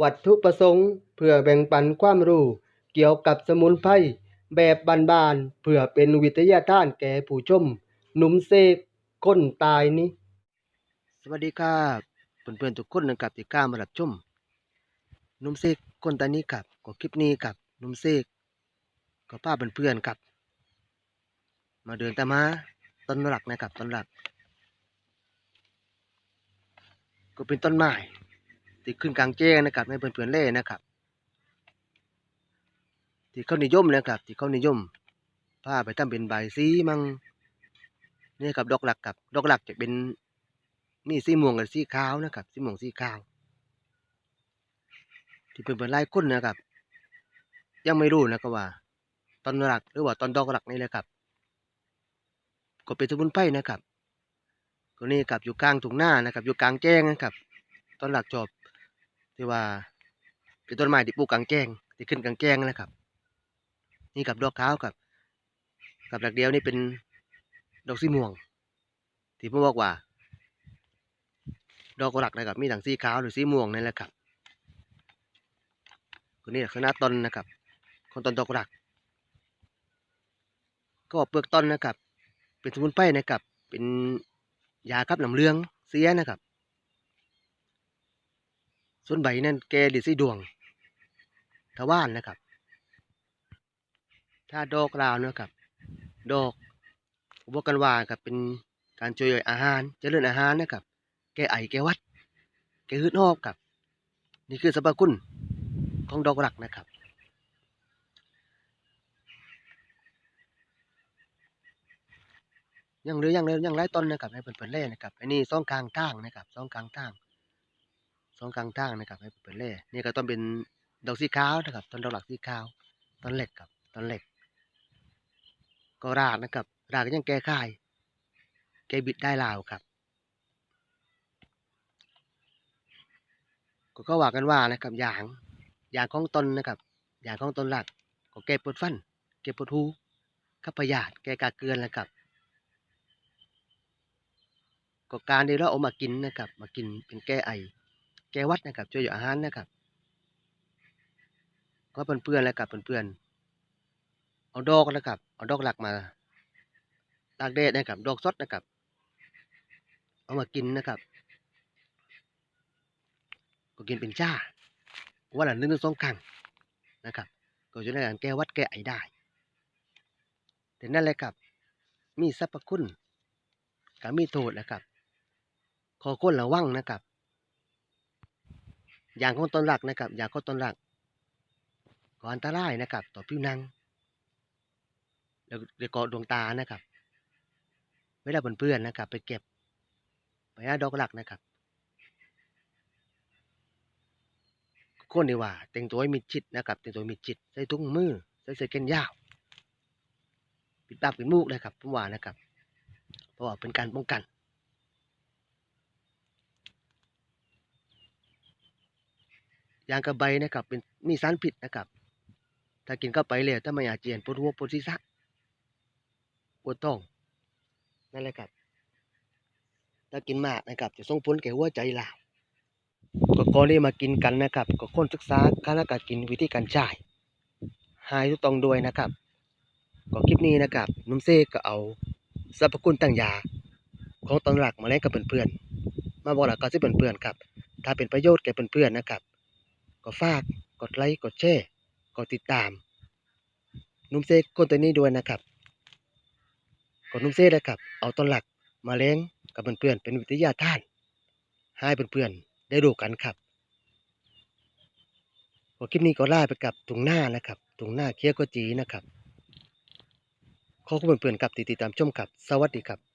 วัตถุประสงค์ เพื่อแบ่งปันความรู้เกี่ยวกับสมุนไพรแบบบานๆเพื่อเป็นวิทยาทานแก่ผู้ชม หนุ่มเสกคนตายนี้ สวัสดีครับเพื่อนๆทุกคนนะครับที่กล้ามารับชมหนุ่มเสกคนตายนี้ครับก็คลิปนี้ครับหนุ่มเสกก็พาเพื่อนๆครับ มาเดินตามาต้นหลักนะครับต้นหลัก ก็เป็นต้นไม้ ที่ขึ้นกลางแจ้งนะครับให้เพื่อนๆเล่นะครับที่เขานิยมนะครับที่เขานิยมพาไปทำเป็นใบสีมั่งนี่ครับดอกหลักกับดอกหลักจะเป็นมีสีม่วงกับสีขาวนะครับสีม่วงสีขาว ที่เป็นเป็นไล่ก้นนะครับ ยังไม่รู้นะครับว่าต้นหลักหรือว่าต้นดอกหลักนี่แหละครับก็เป็นสมุนไพรนะครับก็นี่ครับอยู่กลางทุ่งนานะครับ อยู่กลางแจ้งนะครับต้นหลักจบ ที่ว่าเป็นต้นไม้ที่ปลูกกลางแจ้งที่ขึ้นกลางแจ้งนะครับ นี่กับดอกขาวกับกับหลักเดียวนี่เป็นดอกสีม่วง ที่ผมบอกว่า ดอกหลักนะครับ มีทั้งสีขาวหรือสีม่วงนั่แหละครับก็นี่คือหน้าต้นนะครับของต้นดอกหลัก ก็เปลือกต้นนะครับ เป็นสมุนไพรนะครับ เป็นยาขับน้ำเลืองเสียนะครับ ส่วนใบนั่นแกดิสีดวงทว่านนะครับ ถ้าดอกลาวนะครับ ดอกบอกกันว่าครับเป็นการช่วยย่อยอาหารเจริญอาหารนะครับ แกไอแกวัด แก้หืดหอบครับ นี่คือสรรพคุณของดอกหลักนะครับยังเหลือยังเหลือยังหลายต้นนะครับให้เปิดๆเล่นะครับอันนี้สองกลางทางนะครับสองกลางทาง องกลางทางนะครับให้เปิดๆเล่นี่ก็ต้องเป็นดอกสีขาวนะครับต้นดอกหลักสีขาวต้นเหล็กครับต้นเหล็ก ก็รากนะครับรากก็ยังแก้ไขแก้บิดได้ลาวครับ ก็ก็ว่ากันว่านะครับยางยางของต้นนะครับยางของต้นหลักก็แก้ปวดฟันแก้ปวดหูขับพยาธิแก้กาเกลือนนะครับก็การที่เราเอามากินนะครับ มากินเป็นแก้ไอ แก้วัดนะครับ ช่วยอาหารนะครับ ก็เพื่อนๆแล้วกับเพื่อนๆเอาดอกนะครับ เอาดอกหลักมาตากแดดนะครับ ดอกสดนะครับ เอามากินนะครับ ก็กินเป็นจ้าวันละหนึ่งถึงสองครั้งนะครับ ก็จะได้การแก้วัดแก้ไอได้ แต่นั่นแหละครับ มีสรรพคุณกับมีโทษนะครับ ขอคนระวังนะครับ อย่างของต้นหลักนะครับ อย่างของต้นหลักก็อันตรายนะครับ ต่อผิวหนังแล้วเดี๋ยกดวงตานะครับเวลาเพื่อนๆนะครับ ไปเก็บไปหาดอกหลักนะครับ คนดีว่า แต่งตัวมิดชิดนะครับ แต่งตัวมิดชิดใส่ถุงมือใส่เสื้อแขนยาวปิดปากปิดมูกนะครับผมว่านะครับ เพราะว่าเป็นการป้องกัน ยางกระใบนะครับ เป็นมีสารพิษนะครับ ถ้ากินเข้าไปเลยถ้าไม่อาเจียนปวดหัวปวดศีรษะปวดท้องนั่นแหละครับ ถ้ากินมากนะครับ จะส่งผลแก่หัวใจลาวก็ก่อนที่มากินกันนะครับ ก็คนศึกษาการการกินวิธีการจ่ายหายทุกตองด้วยนะครับ ก็คลิปนี้นะครับนุ่มเซกก็เอาสรรพคุณต่างยา ของตอนหลักมาแลกกับเพื่อนๆมาบอกหลักก็สิเพื่อนๆครับ ถ้าเป็นประโยชน์แก่เพื่อนๆนะครับ ก็ฝากกดไลค์กดแชร์กดติดตามนุ่มเซกคนตัวนี้ด้วยนะครับกดนุ่มเซ่นะครับ เอาต้นหลักมาเลี้ยงกับเพื่อนๆเป็นวิทยาทาน ให้เพื่อนๆได้ดูกันครับก็คลิปนี้ก็ล่าไปกับถุงหน้านะครับถุงหน้าเคี้ยวกจีนะครับขอคุณเพื่อนๆครับติดตามชมครับ สวัสดีครับ